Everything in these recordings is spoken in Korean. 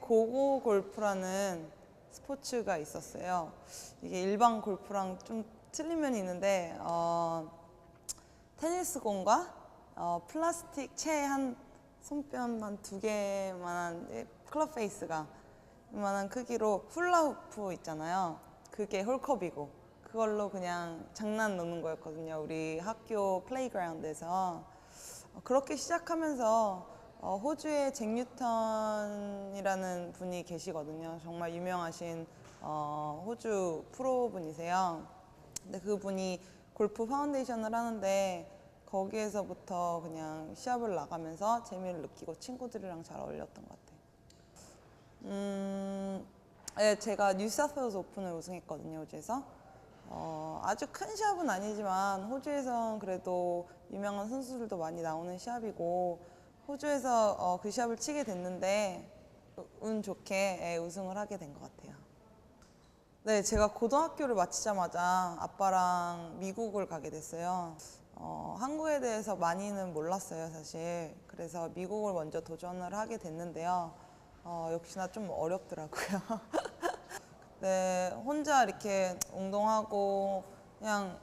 고고 골프라는 스포츠가 있었어요. 이게 일반 골프랑 좀 틀린 면이 있는데 어, 테니스 공과 어, 플라스틱 채 한 손뼉만 두 개만한 예, 클럽 페이스가 이만한 크기로 훌라후프 있잖아요. 그게 홀컵이고 그걸로 그냥 장난 노는 거였거든요. 우리 학교 플레이그라운드에서 어, 그렇게 시작하면서 어, 호주에 잭 뉴턴이라는 분이 계시거든요. 정말 유명하신 어, 호주 프로분이세요. 근데 그분이 골프 파운데이션을 하는데 거기에서부터 그냥 시합을 나가면서 재미를 느끼고 친구들이랑 잘 어울렸던 것 같아요. 음, 네, 제가 뉴사우스웨일스 오픈을 우승했거든요, 호주에서. 어, 아주 큰 시합은 아니지만 호주에선 그래도 유명한 선수들도 많이 나오는 시합이고 호주에서 어, 그 시합을 치게 됐는데 운 좋게 예, 우승을 하게 된 것 같아요. 네, 제가 고등학교를 마치자마자 아빠랑 미국을 가게 됐어요. 어, 한국에 대해서 많이는 몰랐어요, 사실. 그래서 미국을 먼저 도전을 하게 됐는데요. 어, 역시나 좀 어렵더라고요. 네, 혼자 이렇게 운동하고 그냥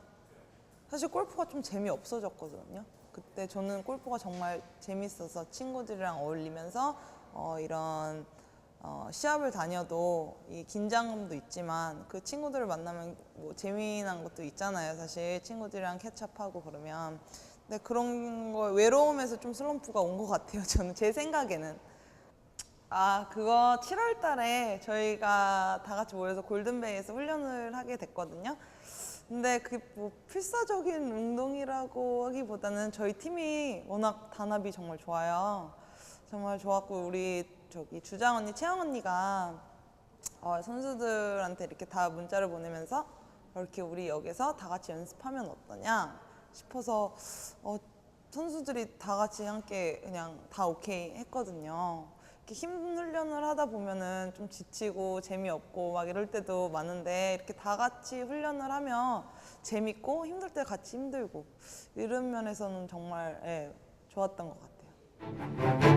사실 골프가 좀 재미 없어졌거든요. 그때 저는 골프가 정말 재밌어서 친구들이랑 어울리면서 어, 이런 어, 시합을 다녀도 이 긴장감도 있지만 그 친구들을 만나면 뭐 재미난 것도 있잖아요. 사실 친구들이랑 캐치업하고 그러면 근데 그런 거 외로움에서 좀 슬럼프가 온 것 같아요. 저는 제 생각에는. 아, 그거 7월 달에 저희가 다 같이 모여서 골든베이에서 훈련을 하게 됐거든요. 근데 그게 뭐 필사적인 운동이라고 하기보다는 저희 팀이 워낙 단합이 정말 좋아요. 정말 좋았고 우리 저기 주장 언니 채영 언니가 어, 선수들한테 이렇게 다 문자를 보내면서 이렇게 우리 여기서 다 같이 연습하면 어떠냐 싶어서 어, 선수들이 다 같이 함께 그냥 다 오케이 했거든요. 이렇게 힘 훈련을 하다 보면은 좀 지치고 재미없고 막 이럴 때도 많은데 이렇게 다 같이 훈련을 하면 재밌고 힘들 때 같이 힘들고 이런 면에서는 정말 예, 좋았던 것 같아요.